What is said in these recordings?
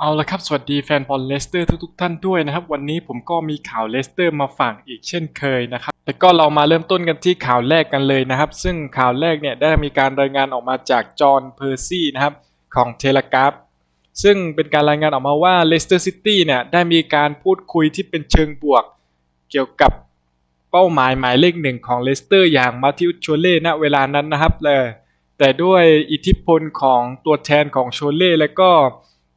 เอาละครับ สวัสดีแฟนบอลเลสเตอร์ทุกๆท่านด้วยนะครับ วันนี้ผมก็มีข่าวเลสเตอร์มาฝากอีกเช่นเคยนะครับแล้วก็เรามาเริ่มต้นกันที่ข่าวแรกกันเลยนะครับ ซึ่งข่าวแรกเนี่ยได้มีการรายงานออกมาจากจอห์นเพอร์ซี่นะครับของเทเลกราฟซึ่งเป็นการรายงานออกมาว่าเลสเตอร์ซิตี้เนี่ยได้มีการพูดคุยที่เป็นเชิงบวก เกี่ยวกับเป้าหมายหมายเลขหนึ่งของเลสเตอร์อย่างมาธิอุสโชเล่ณเวลานั้นนะครับเลยแต่ด้วยอิทธิพลของตัวแทนของโชเล่และก็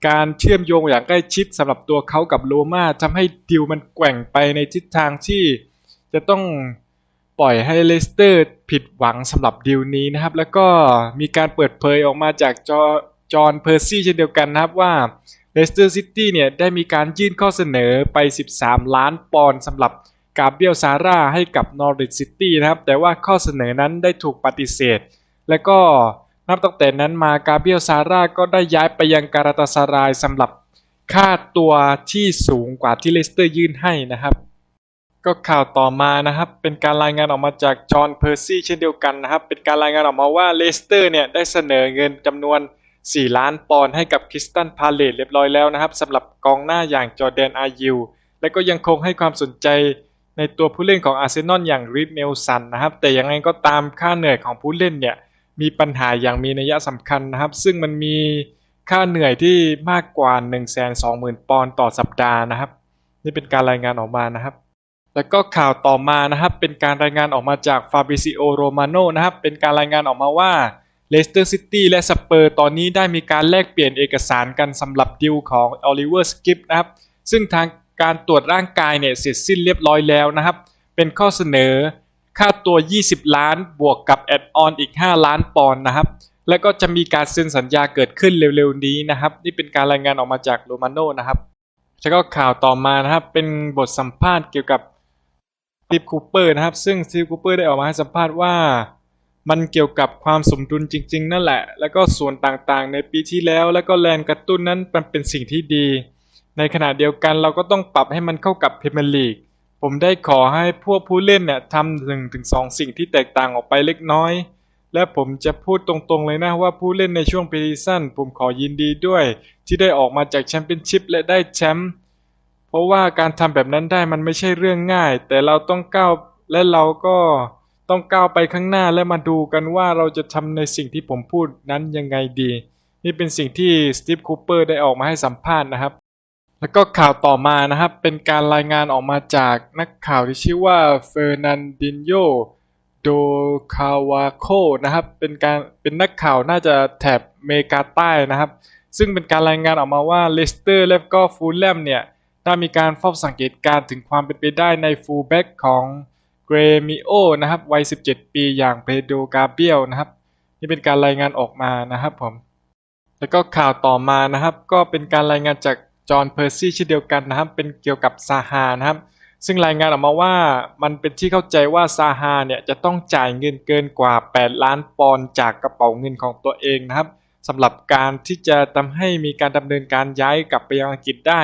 การเชื่อมโยงอย่างใกล้ชิดสำหรับตัวเขากับโรม่าทำให้ดิวมันแกว่งไปในทิศทางที่จะต้องปล่อยให้เลสเตอร์ผิดหวังสำหรับดิวนี้นะครับ แล้วก็มีการเปิดเผยออกมาจากจอจอห์นเพอร์ซี่เช่นเดียวกันนะครับว่าเลสเตอร์ซิตี้เนี่ยได้มีการยื่นข้อเสนอไป 13 ล้านปอนด์สำหรับกาเบียลซาร่าให้กับนอริทซิตี้นะครับ แต่ว่าข้อเสนอนั้นได้ถูกปฏิเสธ และก็ นับตั้งแต่นั้นมากาเบียลซาร่าก็ได้ย้ายไปยังการาตาซารายสำหรับค่าตัวที่สูงกว่าที่เลสเตอร์ยื่นให้นะครับ ก็ข่าวต่อมานะครับ เป็นการรายงานออกมาจากจอห์นเพอร์ซี่เช่นเดียวกันนะครับ เป็นการรายงานออกมาว่าเลสเตอร์เนี่ยได้เสนอเงินจำนวน 4 ล้านปอนด์ให้กับคริสตันพาเลตเรียบร้อยแล้วนะครับสำหรับกองหน้าอย่างจอร์แดนอายิวและก็ยังคงให้ความสนใจในตัวผู้เล่นของอาร์เซนอลอย่างริดเนลสันนะครับ แต่ยังไงก็ตามค่าเหนื่อยของผู้เล่นเนี่ย มีปัญหาอย่างมีนัยสำคัญนะครับ ซึ่งมันมีค่าเหนื่อยที่มากกว่า 120,000 ปอนด์ต่อสัปดาห์นะครับ นี่เป็นการรายงานออกมานะครับ แล้วก็ข่าวต่อมานะครับ เป็นการรายงานออกมาจากฟาบิซิโอโรมาโนนะครับ เป็นการรายงานออกมาว่าเลสเตอร์ซิตี้และสเปอร์ตอนนี้ได้มีการแลกเปลี่ยนเอกสารกันสำหรับดิวของออลิเวอร์สกิปนะครับ ซึ่งทางการตรวจร่างกายเนี่ยเสร็จสิ้นเรียบร้อยแล้วนะครับ เป็นข้อเสนอ ค่าตัว 20 ล้านบวกกับแอดออนอีก 5 ล้านปอนด์นะครับ แล้วก็จะมีการเซ็นสัญญาเกิดขึ้นเร็วๆนี้นะครับ นี่เป็นการรายงานออกมาจากโรมาโนนะครับ แล้วก็ข่าวต่อมานะครับ เป็นบทสัมภาษณ์เกี่ยวกับสตีฟคูเปอร์นะครับ ซึ่งสตีฟคูเปอร์ได้ออกมาให้สัมภาษณ์ว่า มันเกี่ยวกับความสมดุลจริง ๆ นั่นแหละ แล้วก็ส่วนต่างๆ ในปีที่แล้ว แล้วก็แรงกระตุ้นนั้นมันเป็นสิ่งที่ดี ในขณะเดียวกันเราก็ต้องปรับให้มันเข้ากับพรีเมียร์ลีก ผมได้ขอให้พวกผู้เล่นเนี่ยทำหนึ่งถึงสองสิ่งที่แตกต่างออกไปเล็กน้อย และผมจะพูดตรงๆเลยนะว่าผู้เล่นในช่วงปีซั่นผมขอยินดีด้วย ที่ได้ออกมาจากแชมเปี้ยนชิพและได้แชมป์เพราะว่าการทำแบบนั้นได้มันไม่ใช่เรื่องง่าย แต่เราต้องก้าวและเราก็ต้องก้าวไปข้างหน้าและมาดูกันว่าเราจะทำในสิ่งที่ผมพูดนั้นยังไงดี นี่เป็นสิ่งที่สตีฟคูเปอร์ได้ออกมาให้สัมภาษณ์นะครับ แล้วก็ข่าวต่อมานะครับ เป็นการรายงานออกมาจากนักข่าวที่ชื่อว่าเฟอร์นันดินโยโดคาวาโคนะครับ เป็นการเป็นนักข่าวน่าจะแถบเมกาใต้นะครับ ซึ่งเป็นการรายงานออกมาว่าเลสเตอร์และก็ฟูลแลมเนี่ยได้มีการเฝ้าสังเกตการถึงความเป็นไปได้ในฟูลแบ็กของเกรมิโอนะครับวัย 17 ปีอย่างเปโดกาเบียลนะครับ นี่เป็นการรายงานออกมานะครับผมแล้วก็ข่าวต่อมานะครับ ก็เป็นการรายงานจาก จอห์นเพอร์ซี่เช่นเดียวกันนะครับ เป็นเกี่ยวกับซาฮานะครับ ซึ่งรายงานออกมาว่ามันเป็นที่เข้าใจว่าซาฮาเนี่ยจะต้องจ่ายเงินเกินกว่า 8 ล้านปอนด์จากกระเป๋าเงินของตัวเองนะครับสำหรับการที่จะทำให้มีการดำเนินการย้ายกลับไปยังอังกฤษได้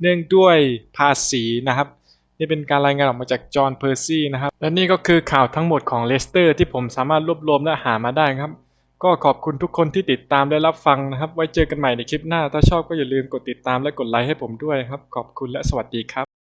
เนื่องด้วยภาษีนะครับนี่เป็นการรายงานออกมาจากจอห์นเพอร์ซี่นะครับ และนี่ก็คือข่าวทั้งหมดของเลสเตอร์ที่ผมสามารถรวบรวมและหามาได้ครับ ก็ขอบคุณทุกคนที่ติดตามและรับฟังนะครับ ไว้เจอกันใหม่ในคลิปหน้า ถ้าชอบก็อย่าลืมกดติดตามและกดไลค์ให้ผมด้วยครับ ขอบคุณและสวัสดีครับ